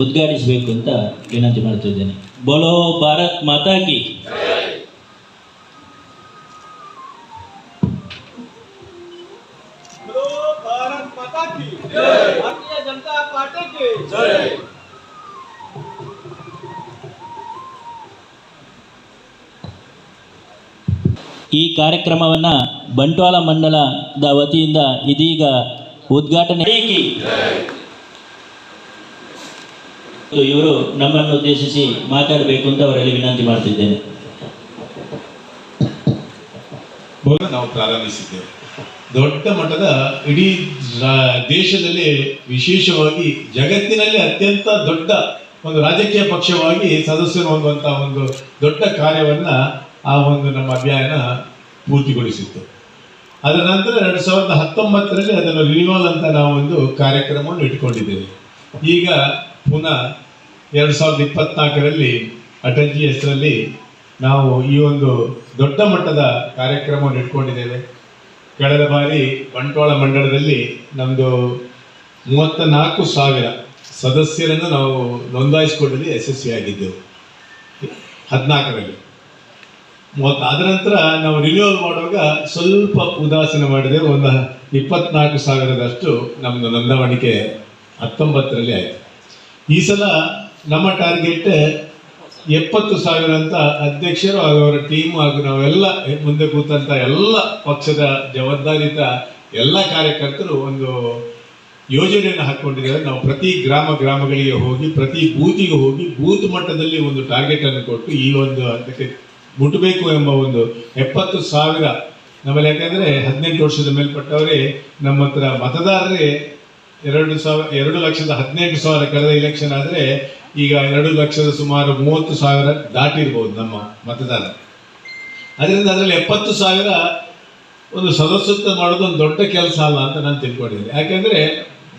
ಉದ್ಘಾಟಿಸಬೇಕು ಅಂತ ವಿನಂತಿ ಮಾಡ್ತಿದ್ದೇನೆ ಬೋಲೋ ಭಾರತ್ ಮಾತಾಗಿ ಭಾರತೀಯ ಜನತಾ ಈ ಕಾರ್ಯಕ್ರಮವನ್ನ ಬಂಟ್ವಾಳ ಮಂಡಲದ ವತಿಯಿಂದ ಇದೀಗ ಉದ್ಘಾಟನೆ. ಇವರು ನಮ್ಮನ್ನು ಉದ್ದೇಶಿಸಿ ಮಾತಾಡಬೇಕು ಅಂತ ಅವರಲ್ಲಿ ವಿನಂತಿ ಮಾಡ್ತಿದ್ದೇನೆ. ನಾವು ಪ್ರಾರಂಭಿಸಿದ್ದೇವೆ. ದೊಡ್ಡ ಮಟ್ಟದ ಇಡೀ ದೇಶದಲ್ಲಿ ವಿಶೇಷವಾಗಿ ಜಗತ್ತಿನಲ್ಲಿ ಅತ್ಯಂತ ದೊಡ್ಡ ಒಂದು ರಾಜಕೀಯ ಪಕ್ಷವಾಗಿ ಸದಸ್ಯರು ಹೊಂದುವಂತ ಒಂದು ದೊಡ್ಡ ಕಾರ್ಯವನ್ನ ಆ ಒಂದು ನಮ್ಮ ಅಭಿಯಾನ ಪೂರ್ತಿಗೊಳಿಸಿತ್ತು. ಅದರ ನಂತರ ಎರಡ್ ಸಾವಿರದ ಹತ್ತೊಂಬತ್ತರಲ್ಲಿ ಅದನ್ನು ರಿನಿವಲ್ ಅಂತ ನಾವು ಒಂದು ಕಾರ್ಯಕ್ರಮವನ್ನು ಇಟ್ಕೊಂಡಿದ್ದೇವೆ ಈಗ ಪುನಃ ಎರಡು ಸಾವಿರದ ಇಪ್ಪತ್ನಾಲ್ಕರಲ್ಲಿ ಅಟಲ್ಜಿ ಹೆಸರಲ್ಲಿ ನಾವು ಈ ಒಂದು ದೊಡ್ಡ ಮಟ್ಟದ ಕಾರ್ಯಕ್ರಮವನ್ನು ಇಟ್ಕೊಂಡಿದ್ದೇವೆ. ಕಳೆದ ಬಾರಿ ಬಂಟ್ವಾಳ ಮಂಡಳದಲ್ಲಿ ನಮ್ಮದು ಮೂವತ್ತ ನಾಲ್ಕು ಸಾವಿರ ಸದಸ್ಯರನ್ನು ನಾವು ನೋಂದಾಯಿಸಿಕೊಳ್ಳಲು ಯಶಸ್ವಿಯಾಗಿದ್ದೆವು ಹದಿನಾಲ್ಕರಲ್ಲಿ. ಮೂವತ್ತು ಅದರ ನಂತರ ನಾವು ರಿನ್ಯೂವಲ್ ಮಾಡುವಾಗ ಸ್ವಲ್ಪ ಉದಾಸೀನ ಮಾಡಿದೆ ಒಂದು ಇಪ್ಪತ್ನಾಲ್ಕು ಸಾವಿರದಷ್ಟು ನಮ್ಮದು ನೋಂದಾವಣಿಕೆ ಹತ್ತೊಂಬತ್ತರಲ್ಲಿ ಆಯಿತು. ಈ ಸಲ ನಮ್ಮ ಟಾರ್ಗೆಟ್ ಎಪ್ಪತ್ತು ಸಾವಿರ ಅಂತ ಅಧ್ಯಕ್ಷರು ಹಾಗೂ ಅವರ ಟೀಮ್ ಹಾಗೂ ನಾವೆಲ್ಲ ಮುಂದೆ ಕೂತಂತ ಎಲ್ಲ ಪಕ್ಷದ ಜವಾಬ್ದಾರಿತ ಎಲ್ಲ ಕಾರ್ಯಕರ್ತರು ಒಂದು ಯೋಜನೆಯನ್ನು ಹಾಕೊಂಡಿದ್ದಾರೆ. ನಾವು ಪ್ರತಿ ಗ್ರಾಮ ಗ್ರಾಮಗಳಿಗೆ ಹೋಗಿ, ಪ್ರತಿ ಬೂತಿಗೆ ಹೋಗಿ, ಬೂತ್ ಮಟ್ಟದಲ್ಲಿ ಒಂದು ಟಾರ್ಗೆಟ್ ಅನ್ನು ಕೊಟ್ಟು ಈ ಒಂದು ಅದಕ್ಕೆ ಮುಟ್ಟಬೇಕು ಎಂಬ ಒಂದು ಎಪ್ಪತ್ತು ಸಾವಿರ ನಮ್ಮಲ್ಲಿ ಯಾಕಂದ್ರೆ ಹದಿನೆಂಟು ವರ್ಷದ ಮೇಲ್ಪಟ್ಟವರೇ ನಮ್ಮ ಹತ್ರ ಮತದಾರರೇ ಎರಡು ಸಾವಿರ, ಎರಡು ಲಕ್ಷದ ಹದಿನೆಂಟು ಸಾವಿರ ಕಳೆದ ಇಲೆಕ್ಷನ್ ಆದರೆ ಈಗ ಎರಡು ಲಕ್ಷದ ಸುಮಾರು ಮೂವತ್ತು ಸಾವಿರ ದಾಟಿರ್ಬೋದು ನಮ್ಮ ಮತದಾರ. ಅದರಿಂದ ಅದರಲ್ಲಿ ಎಪ್ಪತ್ತು ಸಾವಿರ ಒಂದು ಸದಸ್ಯತ್ವ ಮಾಡೋದು ಒಂದು ದೊಡ್ಡ ಕೆಲಸ ಅಲ್ಲ ಅಂತ ನಾನು ತಿಳ್ಕೊಂಡಿದ್ದೀನಿ. ಯಾಕೆಂದರೆ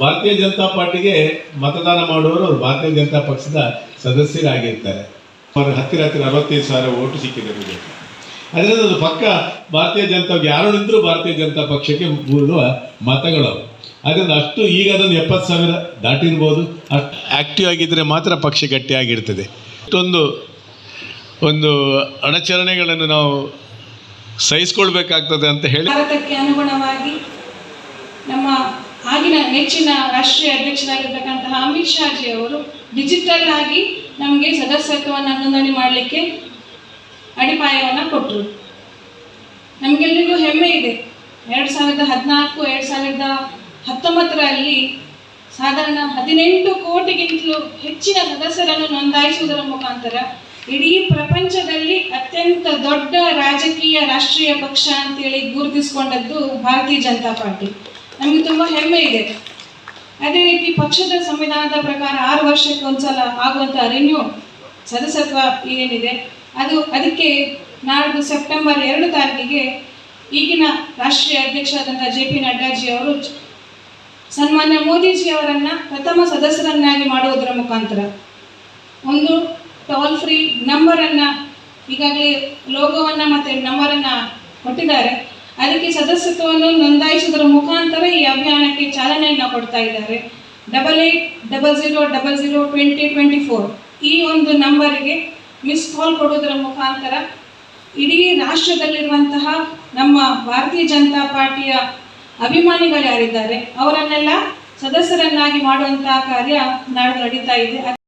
ಭಾರತೀಯ ಜನತಾ ಪಾರ್ಟಿಗೆ ಮತದಾನ ಮಾಡುವವರು ಅವರು ಭಾರತೀಯ ಜನತಾ ಪಕ್ಷದ ಸದಸ್ಯರಾಗಿರ್ತಾರೆ. ಹತ್ತಿರ ಹತ್ತಿರ ಅರವತ್ತೈದು ಸಾವಿರ ಓಟು ಸಿಕ್ಕಿದೆ ಅದರಿಂದ ಅದು ಪಕ್ಕ ಭಾರತೀಯ ಜನತಾ ಯಾರು ನಿಂತರೂ ಭಾರತೀಯ ಜನತಾ ಪಕ್ಷಕ್ಕೆ ಬೀಳುವ ಮತಗಳು. ಅದರಿಂದ ಅಷ್ಟು ಈಗ ಅದನ್ನು ಎಪ್ಪತ್ತು ಸಾವಿರ ದಾಟಿರ್ಬೋದು, ಅಷ್ಟು ಆಕ್ಟಿವ್ ಆಗಿದ್ದರೆ ಮಾತ್ರ ಪಕ್ಷ ಗಟ್ಟಿಯಾಗಿರ್ತದೆ ಇಷ್ಟೊಂದು ಒಂದು ಅಡಚಣೆಗಳನ್ನು ನಾವು ಸಹಿಸ್ಕೊಳ್ಬೇಕಾಗ್ತದೆ ಅಂತ ಹೇಳಿ ಭಾರತಕ್ಕೆ ಅನುಗುಣವಾಗಿ ನಮ್ಮ ಆಗಿನ ನೆಚ್ಚಿನ ರಾಷ್ಟ್ರೀಯ ಅಧ್ಯಕ್ಷರಾಗಿರ್ತಕ್ಕಂತಹ ಅಮಿತ್ ಶಾಜಿ ಅವರು ಡಿಜಿಟಲ್ ಆಗಿ ನಮಗೆ ಸದಸ್ಯತ್ವವನ್ನು ನೋಂದಣಿ ಮಾಡಲಿಕ್ಕೆ ಅಡಿಪಾಯವನ್ನು ಕೊಟ್ಟರು ನಮಗೆಲ್ಲರಿಗೂ ಹೆಮ್ಮೆ ಇದೆ. ಎರಡು ಸಾವಿರದ ಹದಿನಾಲ್ಕು, ಎರಡು ಸಾವಿರದ ಹತ್ತೊಂಬತ್ತರಲ್ಲಿ ಸಾಧಾರಣ ಹದಿನೆಂಟು ಕೋಟಿಗಿಂತಲೂ ಹೆಚ್ಚಿನ ಸದಸ್ಯರನ್ನು ನೋಂದಾಯಿಸುವುದರ ಮುಖಾಂತರ ಇಡೀ ಪ್ರಪಂಚದಲ್ಲಿ ಅತ್ಯಂತ ದೊಡ್ಡ ರಾಜಕೀಯ ರಾಷ್ಟ್ರೀಯ ಪಕ್ಷ ಅಂತೇಳಿ ಗುರುತಿಸಿಕೊಂಡದ್ದು ಭಾರತೀಯ ಜನತಾ ಪಾರ್ಟಿ. ನಮಗೆ ತುಂಬ ಹೆಮ್ಮೆ ಇದೆ. ಅದೇ ರೀತಿ ಪಕ್ಷದ ಸಂವಿಧಾನದ ಪ್ರಕಾರ ಆರು ವರ್ಷಕ್ಕೆ ಒಂದ್ಸಲ ಆಗುವಂಥ ರಿನ್ಯೂ ಸದಸ್ಯತ್ವ ಏನಿದೆ? ಅದು ಅದಕ್ಕೆ ನಾಡ್ದು ಸೆಪ್ಟೆಂಬರ್ ಎರಡು ತಾರೀಕಿಗೆ ಈಗಿನ ರಾಷ್ಟ್ರೀಯ ಅಧ್ಯಕ್ಷರಾದಂಥ ಜೆ ಪಿ ನಡ್ಡಾಜಿ ಅವರು ಸನ್ಮಾನ್ಯ ಮೋದಿಜಿ ಅವರನ್ನ ಪ್ರಥಮ ಸದಸ್ಯರನ್ನಾಗಿ ಮಾಡುವುದರ ಮುಖಾಂತರ ಒಂದು ಟೋಲ್ ಫ್ರೀ ನಂಬರನ್ನು ಈಗಾಗಲೇ ಲೋಗೋವನ್ನು ಮತ್ತು ನಂಬರನ್ನು ಕೊಟ್ಟಿದ್ದಾರೆ. ಅದಕ್ಕೆ ಸದಸ್ಯತ್ವವನ್ನು ನೋಂದಾಯಿಸುವುದರ ಮುಖಾಂತರ ಈ ಅಭಿಯಾನಕ್ಕೆ ಚಾಲನೆಯನ್ನು ಕೊಡ್ತಾ ಇದ್ದಾರೆ. Double eight double zero double zero twenty twenty four ಈ ಒಂದು ನಂಬರಿಗೆ ಮಿಸ್ ಕಾಲ್ ಕೊಡೋದ್ರ ಮುಖಾಂತರ ಇಡೀ ರಾಷ್ಟ್ರದಲ್ಲಿರುವಂತಹ ನಮ್ಮ ಭಾರತೀಯ ಜನತಾ ಪಾರ್ಟಿಯ ಅಭಿಮಾನಿಗಳು ಯಾರಿದ್ದಾರೆ, ಅವರನ್ನೆಲ್ಲ ಸದಸ್ಯರನ್ನಾಗಿ ಮಾಡುವಂತಹ ಕಾರ್ಯ ನಾಡು ನಡೀತಾ ಇದೆ.